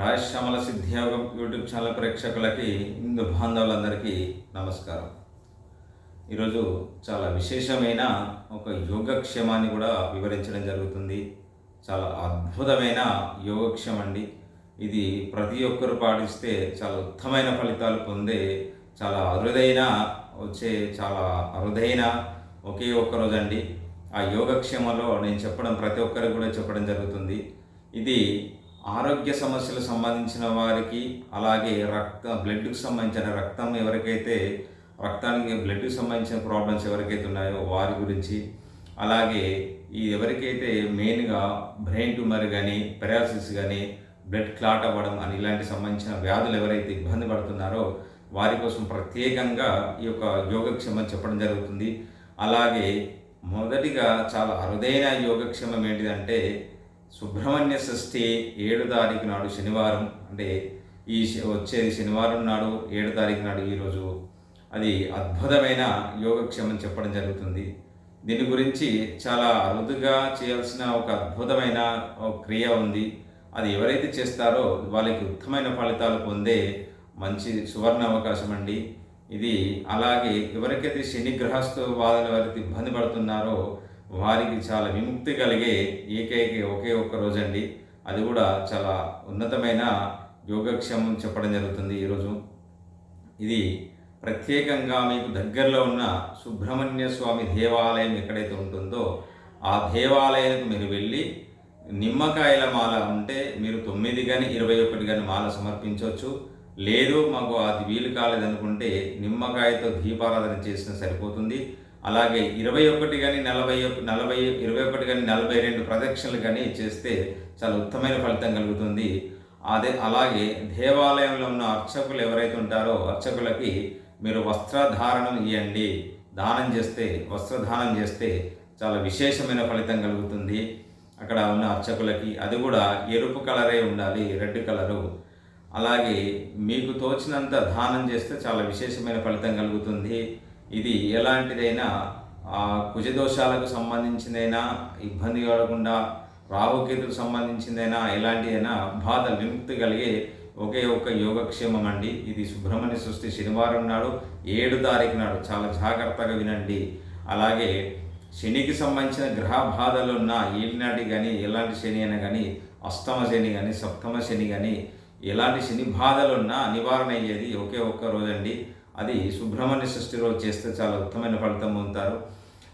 Rajashyamala సిద్ధియోగం YouTube channel ప్రేక్షకులకి హిందూ బాంధవులందరికీ నమస్కారం. ఈరోజు చాలా విశేషమైన ఒక యోగక్షేమాన్ని కూడా వివరించడం జరుగుతుంది. చాలా అద్భుతమైన యోగక్షేమం అండి ఇది ప్రతి ఒక్కరు పాటిస్తే చాలా ఉత్తమైన ఫలితాలు పొందే చాలా అరుదైన వచ్చే చాలా అరుదైన ఒకే ఒక్క రోజు అండి ఆ యోగక్షేమంలో నేను చెప్పడం ప్రతి ఒక్కరికి కూడా చెప్పడం జరుగుతుంది. ఇది ఆరోగ్య సమస్యలకు సంబంధించిన వారికి అలాగే రక్త బ్లడ్కి సంబంధించిన రక్తం ఎవరికైతే రక్తానికి బ్లడ్కి సంబంధించిన ప్రాబ్లమ్స్ ఎవరికైతే ఉన్నాయో వారి గురించి అలాగే ఈ ఎవరికైతే మెయిన్గా బ్రెయిన్ ట్యూమర్ కానీ పెరాలసిస్ కానీ బ్లడ్ క్లాట్ అవ్వడం అని ఇలాంటి సంబంధించిన వ్యాధులు ఎవరైతే ఇబ్బంది పడుతున్నారో వారి కోసం ప్రత్యేకంగా ఈ యొక్క యోగక్షేమం చెప్పడం జరుగుతుంది. అలాగే మొదటిగా చాలా అరుదైన యోగక్షేమం ఏంటిదంటే సుబ్రహ్మణ్య షష్ఠి ఏడు తారీఖు నాడు శనివారం అంటే ఈ శ- వచ్చేది శనివారం నాడు ఏడు తారీఖు నాడు ఈరోజు అది అద్భుతమైన యోగక్షేమం చెప్పడం జరుగుతుంది. దీని గురించి చాలా అరుదుగా చేయాల్సిన ఒక అద్భుతమైన క్రియ ఉంది. అది ఎవరైతే చేస్తారో వాళ్ళకి ఉత్తమైన ఫలితాలు పొందే మంచి సువర్ణ అవకాశం అండి. ఇది అలాగే ఎవరికైతే శని గ్రహస్థ బాధలు ఎవరైతే ఇబ్బంది పడుతున్నారో వారికి చాలా విముక్తి కలిగే ఏకైక ఒకే ఒక్క రోజండి. అది కూడా చాలా ఉన్నతమైన యోగక్షేమం చెప్పడం జరుగుతుంది ఈరోజు ఇది ప్రత్యేకంగా మీకు దగ్గరలో ఉన్న సుబ్రహ్మణ్య స్వామి దేవాలయం ఎక్కడైతే ఉంటుందో ఆ దేవాలయానికి మీరు వెళ్ళి నిమ్మకాయల మాల ఉంటే మీరు తొమ్మిది కానీ ఇరవై ఒకటి కానీ మాల సమర్పించవచ్చు లేదు మాకు అది వీలు కాలేదనుకుంటే నిమ్మకాయతో దీపారాధన చేసినా సరిపోతుంది. అలాగే ఇరవై ఒకటి కానీ నలభై ఒక- నలభై ఇరవై ఒకటి కానీ నలభై రెండు ప్రదక్షిణలు కానీ చేస్తే చాలా ఉత్తమైన ఫలితం కలుగుతుంది. అదే అలాగే దేవాలయంలో ఉన్న అర్చకులు ఎవరైతే ఉంటారో అర్చకులకి మీరు వస్త్రధారణం ఇవ్వండి దానం చేస్తే వస్త్రదానం చేస్తే చాలా విశేషమైన ఫలితం కలుగుతుంది. అక్కడ ఉన్న అర్చకులకి అది కూడా ఎరుపు కలరే ఉండాలి రెడ్ కలరు. అలాగే మీకు తోచినంత దానం చేస్తే చాలా విశేషమైన ఫలితం కలుగుతుంది. ఇది ఎలాంటిదైనా ఆ కుజదోషాలకు సంబంధించిందైనా ఇబ్బంది కలగకుండా రావోగ్యతకు సంబంధించిందైనా ఎలాంటిదైనా బాధ విముక్తి కలిగే ఒకే ఒక్క యోగక్షేమం అండి. ఇది సుబ్రహ్మణ్య సృష్టి శనివారం నాడు ఏడు తారీఖు నాడు. చాలా జాగ్రత్తగా వినండి. అలాగే శనికి సంబంధించిన గ్రహ బాధలు ఉన్న ఏలినాటి కానీ ఎలాంటి శని అయినా కానీ అష్టమ శని కానీ సప్తమ శని కానీ ఎలాంటి శని బాధలు ఉన్నా నివారణ అయ్యేది ఒకే ఒక్క రోజండి. అది సుబ్రహ్మణ్య షష్ఠి రోజు చేస్తే చాలా ఉత్తమైన ఫలితం పొందుతారు.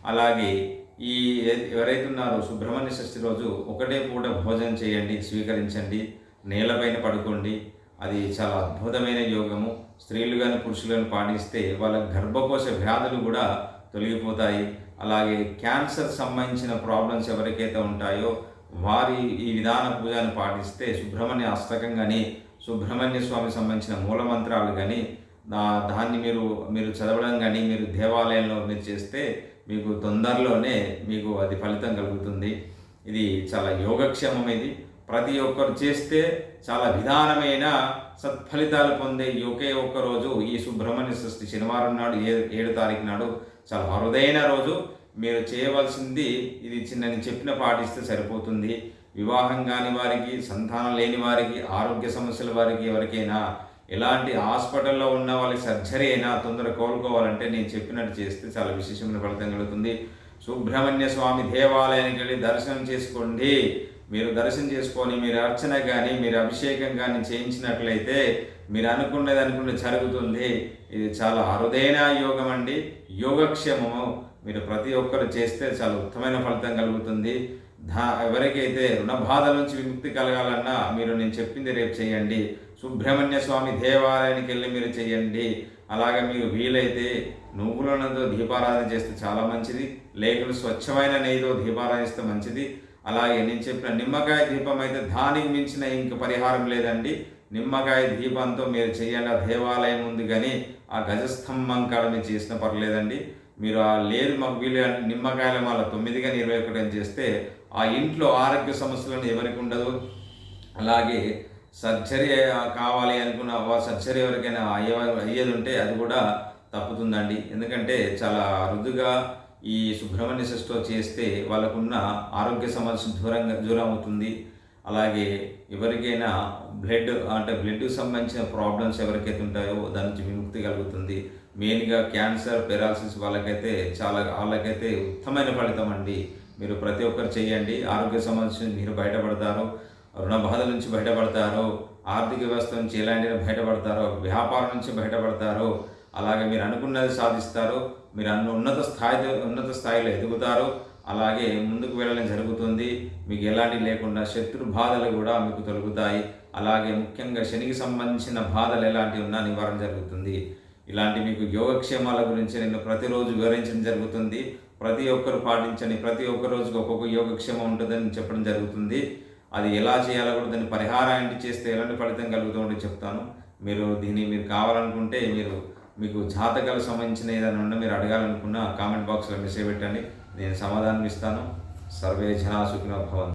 అలాగే ఈ ఏ- ఎవరైతే ఉన్నారో సుబ్రహ్మణ్య షష్ఠి రోజు ఒకటే పూట భోజనం చేయండి స్వీకరించండి నేలపైన పడుకోండి. అది చాలా అద్భుతమైన యోగము. స్త్రీలు కానీ పురుషులను పాటిస్తే వాళ్ళ గర్భకోశ వ్యాధులు కూడా తొలగిపోతాయి. అలాగే క్యాన్సర్ సంబంధించిన ప్రాబ్లమ్స్ ఎవరికైతే ఉంటాయో వారి ఈ విధాన పూజను పాటిస్తే సుబ్రహ్మణ్య అష్టకం కానీ సుబ్రహ్మణ్య స్వామి సంబంధించిన మూలమంత్రాలు కానీ దాన్ని మీరు మీరు చదవడం కానీ మీరు దేవాలయంలో మీరు చేస్తే మీకు తొందరలోనే మీకు అది ఫలితం కలుగుతుంది. ఇది చాలా యోగక్షేమం ఇది. ప్రతి ఒక్కరు చేస్తే చాలా విధానమైన సత్ఫలితాలు పొందే ఈ ఒకే ఒక్క రోజు ఈ సుబ్రహ్మణ్య సృష్టి శనివారం నాడు ఏ ఏడు తారీఖు నాడు చాలా అరుదైన రోజు. మీరు చేయవలసింది ఇది చిన్న చెప్పిన పాటిస్తే సరిపోతుంది. వివాహం కాని వారికి సంతానం లేని వారికి ఆరోగ్య సమస్యల వారికి ఎవరికైనా ఎలాంటి హాస్పిటల్లో ఉన్న వాళ్ళకి సర్జరీ అయినా తొందర కోలుకోవాలంటే నేను చెప్పినట్టు చేస్తే చాలా విశేషమైన ఫలితం కలుగుతుంది. సుబ్రహ్మణ్య స్వామి దేవాలయానికి వెళ్ళి దర్శనం చేసుకోండి. మీరు దర్శనం చేసుకొని మీరు అర్చన కానీ మీరు అభిషేకం కానీ చేయించినట్లయితే మీరు అనుకున్నది అనుకున్నది జరుగుతుంది. ఇది చాలా అరుదైన యోగం అండి. యోగక్షేమము మీరు ప్రతి ఒక్కరు చేస్తే చాలా ఉత్తమైన ఫలితం కలుగుతుంది. దా ఎవరికైతే రుణ బాధ నుంచి విముక్తి కలగాలన్నా మీరు నేను చెప్పింది రేపు చేయండి. సుబ్రహ్మణ్య స్వామి దేవాలయానికి వెళ్ళి మీరు చేయండి. అలాగే మీకు వీలైతే నువ్వులతో దీపారాధన చేస్తే చాలా మంచిది. లేకుండా స్వచ్ఛమైన నెయ్యితో దీపారాధిస్తే మంచిది. అలాగే నేను చెప్పిన నిమ్మకాయ దీపం అయితే దానికి మించిన ఇంక పరిహారం లేదండి. నిమ్మకాయ దీపంతో మీరు చేయండి ఆ దేవాలయం ఉంది కానీ ఆ గజస్తంభం కాడ మీరు చేసిన పర్లేదండి మీరు ఆ లేదు మాకు వీలు అంటే నిమ్మకాయల మాల తొమ్మిది కానీ ఇరవై ఒకటి చేస్తే ఆ ఇంట్లో ఆరోగ్య సమస్యలను ఎవరికి ఉండదు. అలాగే సర్జరీ కావాలి అనుకున్న వా- సర్జరీ ఎవరికైనా అయ్యే అయ్యేది ఉంటే అది కూడా తప్పుతుందండి. ఎందుకంటే చాలా అరుదుగా ఈ సుబ్రహ్మణ్య షష్ఠో చేస్తే వాళ్ళకున్న ఆరోగ్య సమస్య దూరంగా దూరం అవుతుంది. అలాగే ఎవరికైనా బ్లడ్ అంటే బ్లడ్కి సంబంధించిన ప్రాబ్లమ్స్ ఎవరికైతే ఉంటాయో దాని నుంచి విముక్తి కలుగుతుంది. మెయిన్గా క్యాన్సర్ పెరాలసిస్ వాళ్ళకైతే చాలా వాళ్ళకైతే ఉత్తమైన ఫలితం అండి. మీరు ప్రతి ఒక్కరు చేయండి. ఆరోగ్య సమస్య మీరు బయటపడతారు. రుణ బాధల నుంచి బయటపడతారు ఆర్థిక వ్యవస్థ నుంచి ఎలాంటి బయటపడతారో వ్యాపారం నుంచి బయటపడతారు అలాగే మీరు అనుకున్నది సాధిస్తారు మీరు అన్న ఉన్నత స్థాయి ఉన్నత స్థాయిలో ఎదుగుతారు అలాగే ముందుకు వెళ్ళడం జరుగుతుంది. మీకు ఎలాంటి లేకుండా శత్రు బాధలు కూడా మీకు తొలగుతాయి. అలాగే ముఖ్యంగా శనికి సంబంధించిన బాధలు ఎలాంటి ఉన్నా నివారణ జరుగుతుంది. ఇలాంటి మీకు యోగక్షేమాల గురించి నేను ప్రతిరోజు వివరించడం జరుగుతుంది. ప్రతి ఒక్కరు పాటించని ప్రతి ఒక్క రోజుకి ఒక్కొక్క యోగక్షేమం ఉంటుందని చెప్పడం జరుగుతుంది. అది ఎలా చేయాలో కూడా దాన్ని పరిహారాన్ని చేస్తే ఎలాంటి ఫలితం కలుగుతుందో చెప్తాను. మీరు దీన్ని మీరు కావాలనుకుంటే మీరు మీకు జాతకాలకు సంబంధించిన ఏదైనా ఉంటే మీరు అడగాలనుకున్న కామెంట్ బాక్స్లో మెసేజ్ పెట్టండి. నేను సమాధానం ఇస్తాను. సర్వే జనా సుఖినో భవంతు.